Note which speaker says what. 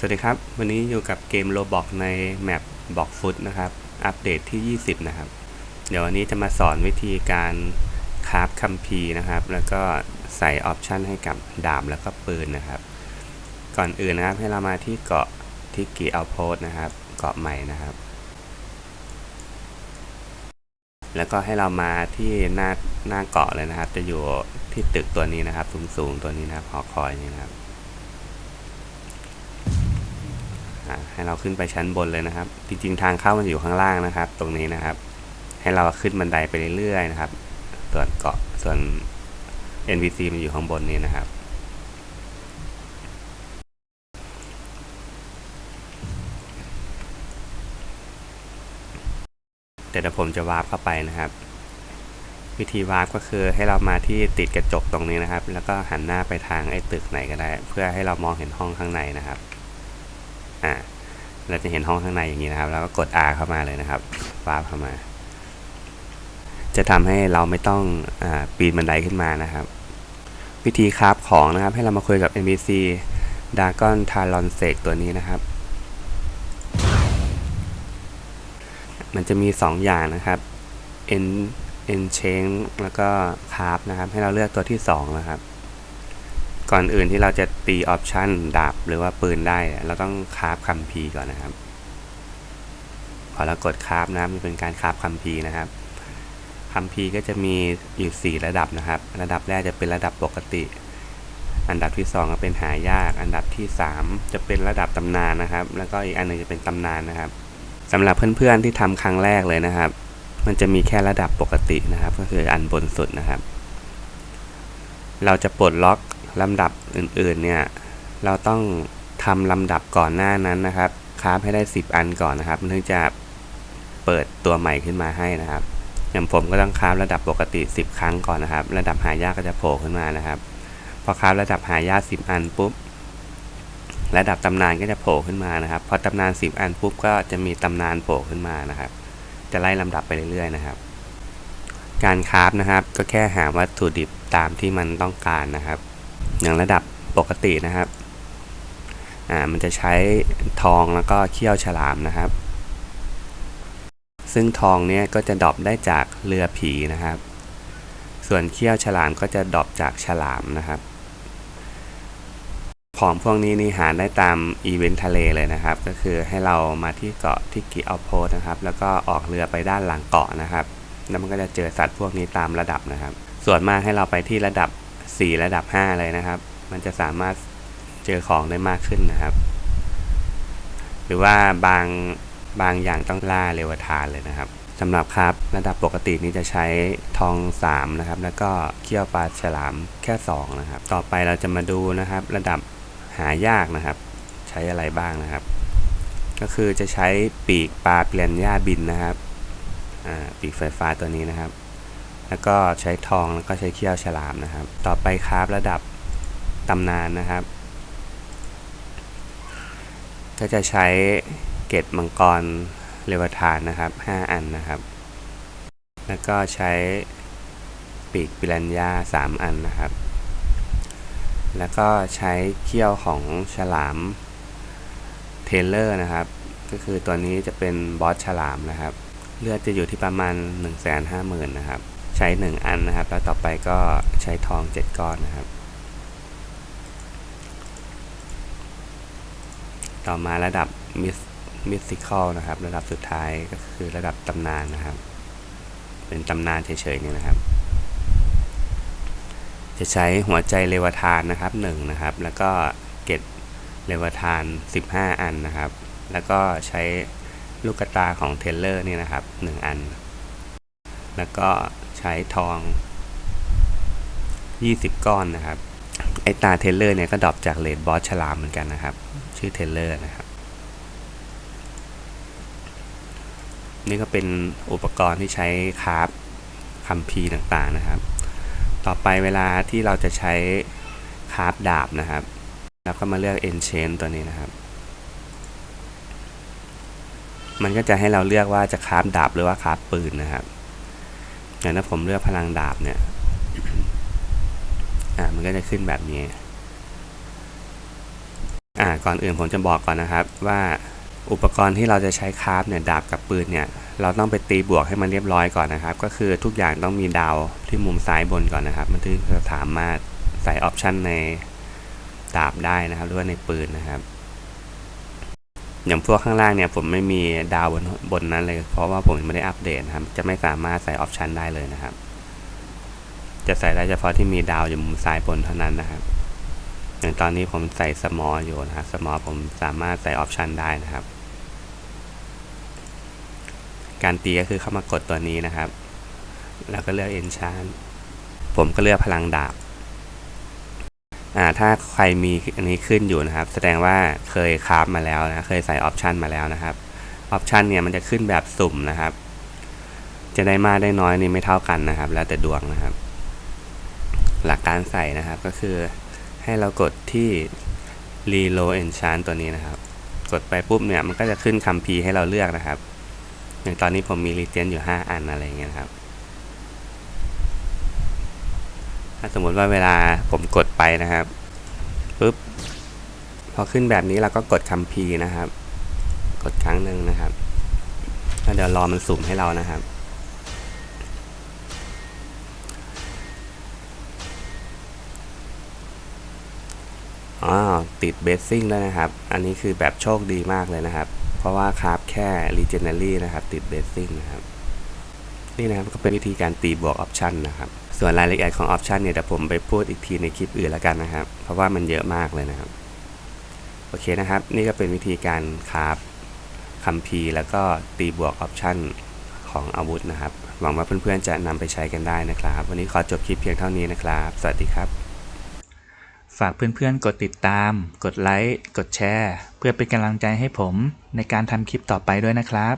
Speaker 1: สวัสดีครับ วันนี้อยู่กับเกมโ o บอกในแมปบอกฟุตนะครับ อัปเดตที่ 20 นะครับ เดี๋ยววันนี้จะมาสอนวิธีการคราฟคัมภีนะครับ แล้วก็ใส่ออปชันให้กับดาบแล้วก็ปืนนะครับ ก่อนอื่นนะครับให้เรามาที่เกาะที่กีเอาโพสนะครับ เกาะใหม่นะครับ แล้วก็ให้เรามาที่หน้าหน้าเกาะเลยนะครับ จะอยู่ที่ตึกตัวนี้นะครับ สูงๆตัวนี้นะครับหอคอยนี่นะครับ ให้เราขึ้นไปชั้นบนเลยนะครับ จริงๆทางเข้ามันอยู่ข้างล่างนะครับ ตรงนี้นะครับ ให้เราขึ้นบันไดไปเรื่อยๆนะครับ ส่วนเกาะส่วน NPC มันอยู่ข้างบนนี้นะครับเดี๋ยวผมจะวาร์ปเข้าไปนะครับ วิธีวาร์ปก็คือให้เรามาที่ติดกระจกตรงนี้นะครับ แล้วก็หันหน้าไปทางไอ้ตึกไหนก็ได้ เพื่อให้เรามองเห็นห้องข้างในนะครับ อ่าเราจะเห็นห้องข้างในอย่างนี้นะครับ แล้วก็กด R เข้ามาเลยนะครับวาร์ปเข้ามา จะทำให้เราไม่ต้องอปีนบันไดขึ้นมานะครับ วิธีคราฟของนะครับ ให้เรามาคุยกับ NPC d a g o n t a l o n s e ตัวนี้นะครับ มันจะมี 2 อย่างนะครับ en enchain แล้วก็คราฟนะครับ ให้เราเลือกตัวที่ 2 นะครับ ก่อนอื่นที่เราจะตีออปชันดาบหรือว่าปืนได้ เราต้องคราฟคัมภีก่อนนะครับ พอเรากดคราฟนะมันเป็นการคราฟคัมภีนะครับคัมภีก็จะมีอยู่ 4 ระดับนะครับ ระดับแรกจะเป็นระดับปกติ อันดับที่ 2 ก็เป็นหายาก อันดับที่ 3 จะเป็นระดับตำนานนะครับ แล้วก็อีกอันหนึงจะเป็นตำนานนะครับสำหรับเพื่อนๆที่ทำครั้งแรกเลยนะครับ มันจะมีแค่ระดับปกตินะครับ ก็คืออันบนสุดนะครับ เราจะปลดล็อก ลำดับอื่นๆเนี่ยเราต้องทำลำดับก่อนหน้านั้นนะครับคราฟให้ได้ 10 อันก่อนนะครับมันถึงจะเปิดตัวใหม่ขึ้นมาให้นะครับอย่างผมก็ต้องคราฟระดับปกติ 10 ครั้งก่อนนะครับ ระดับหายากก็จะโผล่ขึ้นมานะครับ พอคราฟระดับหายาก10 อันปุ๊บระดับตำนานก็จะโผล่ขึ้นมานะครับ พอตำนาน 10 อันปุ๊บก็จะมีตำนานโผล่ขึ้นมานะครับ จะไล่ลำดับไปเรื่อยๆนะครับ การคราฟนะครับ ก็แค่หาวัตถุดิบตามที่มันต้องการนะครับ อย่างระดับปกตินะครับอ่ามันจะใช้ทองแล้วก็เขี้ยวฉลามนะครับ ซึ่งทองเนี้ยก็จะดรอปได้จากเรือผีนะครับ ส่วนเขี้ยวฉลามก็จะดรอปจากฉลามนะครับ ของพวกนี้นี่หาได้ตามอีเวนต์ทะเลเลยนะครับ ก็คือให้เรามาที่เกาะที่กิออโพสนะครับ แล้วก็ออกเรือไปด้านหลังเกาะนะครับ แล้วมันก็จะเจอสัตว์พวกนี้ตามระดับนะครับ ส่วนมากให้เราไปที่ระดับ 4 ระดับ 5 เลยนะครับ มันจะสามารถเจอของได้มากขึ้นนะครับ หรือว่าบางบางอย่างต้องล่าเรวทานเลยนะครับสำหรับครับระดับปกตินี้จะใช้ทอง 3 นะครับ แล้วก็เขี้ยวปลาฉลามแค่ 2 นะครับ ต่อไปเราจะมาดูนะครับ ระดับหายากนะครับ ใช้อะไรบ้างนะครับ ก็คือจะใช้ปีกปลาเปลี่ยนหญ้าบินนะครับอ่าปีกไฟฟ้าตัวนี้นะครับ แล้วก็ใช้ทองแล้วก็ใช้เขี้ยวฉลามนะครับ ต่อไปคราฟระดับตำนานนะครับ ก็จะใช้เกตมังกรเรวทานนะครับ 5 อันนะครับ แล้วก็ใช้ปีกปิรันยา3 อันนะครับ แล้วก็ใช้เขี้ยวของฉลามเทเลอร์นะครับ ก็คือตัวนี้จะเป็นบอสฉลามนะครับ เลือดจะอยู่ที่ประมาณ 1 5 0 0 0 0นะครับ ใช้ 1 อันนะครับ แล้วต่อไปก็ใช้ทอง 7 ก้อนนะครับ ต่อมาระดับมิสมิสซิคอลนะครับ ระดับสุดท้ายก็คือระดับตำนานนะครับ เป็นตำนานเฉยๆนี่นะครับ จะใช้หัวใจเลวทานนะครับ1นะครับ แล้วก็เกตเลวทาน 15 อันนะครับ แล้วก็ใช้ลูกตาของเทเลอร์นี่นะครับ 1 อัน แล้วก็ ใช้ทอง 20 ก้อนนะครับ ไอตาเทเลอร์เนี่ยก็ดรอปจากเลดบอสฉลามเหมือนกันนะครับ ชื่อเทเลอร์นะครับ นี่ก็เป็นอุปกรณ์ที่ใช้คราฟคัมภีต่างๆนะครับ ต่อไปเวลาที่เราจะใช้คราฟดาบนะครับเราก็มาเลือก Enchant ตัวนี้นะครับ มันก็จะให้เราเลือกว่าจะคราฟดาบหรือว่าคราฟปืนนะครับ อย่างถ้าผมเลือกพลังดาบเนี่ย อ่า มันก็จะขึ้นแบบนี้ อ่า ก่อนอื่นผมจะบอกก่อนนะครับ ว่าอุปกรณ์ที่เราจะใช้คราฟเนี่ยดาบกับปืนเนี่ย เราต้องไปตีบวกให้มันเรียบร้อยก่อนนะครับ ก็คือทุกอย่างต้องมีดาวที่มุมซ้ายบนก่อนนะครับ มันถึงจะสามารถใส่ออปชันในดาบได้นะครับ หรือว่าในปืนนะครับ อย่างพวกข้างล่างเนี่ยผมไม่มีดาวบนบนนั้นเลย เพราะว่าผมไม่ได้อัปเดตนะครับ จะไม่สามารถใส่ออปชันได้เลยนะครับ จะใส่ได้เฉพาะที่มีดาวอยู่มุมซ้ายบนเท่านั้นนะครับ อย่างตอนนี้ผมใส่สมออยู่นะครับสมอผมสามารถใส่ออปชันได้นะครับ การตีก็คือเข้ามากดตัวนี้นะครับ แล้วก็เลือก enchant ผมก็เลือกพลังดาบ อ่าถ้าใครมีอันนี้ขึ้นอยู่นะครับ แสดงว่าเคยคราฟมาแล้วนะเคยใส่ออปชันมาแล้วนะครับออปชันเนี่ยมันจะขึ้นแบบสุ่มนะครับ จะได้มากได้น้อยนี่ไม่เท่ากันนะครับ แล้วแต่ดวงนะครับ หลักการใส่นะครับก็คือให้เรากดที่ reload enchant ตัวนี้นะครับ กดไปปุ๊บเนี่ยมันก็จะขึ้นคัมภีร์ให้เราเลือกนะครับอย่างตอนนี้ผมมีรีเจนอยู่ 5 อันอะไรเงี้ยครับ ถ้าสมมติว่าเวลาผมกดไปนะครับปุ๊บพอขึ้นแบบนี้เราก็กดคัมภีนะครับ กดครั้งหนึ่งนะครับแล้วเดี๋ยวรอมันสุ่มให้เรานะครับอ๋อติดเบสซิ่งด้วยนะครับ อันนี้คือแบบโชคดีมากเลยนะครับ เพราะว่าคราฟแค่ Legendary นะครับ ติดเบสซิ่งนะครับ นี่นะครับก็เป็นวิธีการตีบวกออปชันนะครับ ส่วนรายละเอียดของออปชันเนี่ยเดี๋ยวผมไปพูดอีกทีในคลิปอื่นแล้วกันนะครับ เพราะว่ามันเยอะมากเลยนะครับ โอเคนะครับ นี่ก็เป็นวิธีการคราฟคัมภีร์แล้วก็ตีบวกออปชันของอาวุธนะครับ หวังว่าเพื่อนๆจะนำไปใช้กันได้นะครับ วันนี้ขอจบคลิปเพียงเท่านี้นะครับ สวัสดีครับ
Speaker 2: ฝากเพื่อนๆ กดติดตาม กดไลค์ กดแชร์ เพื่อเป็นกำลังใจให้ผมในการทำคลิปต่อไปด้วยนะครับ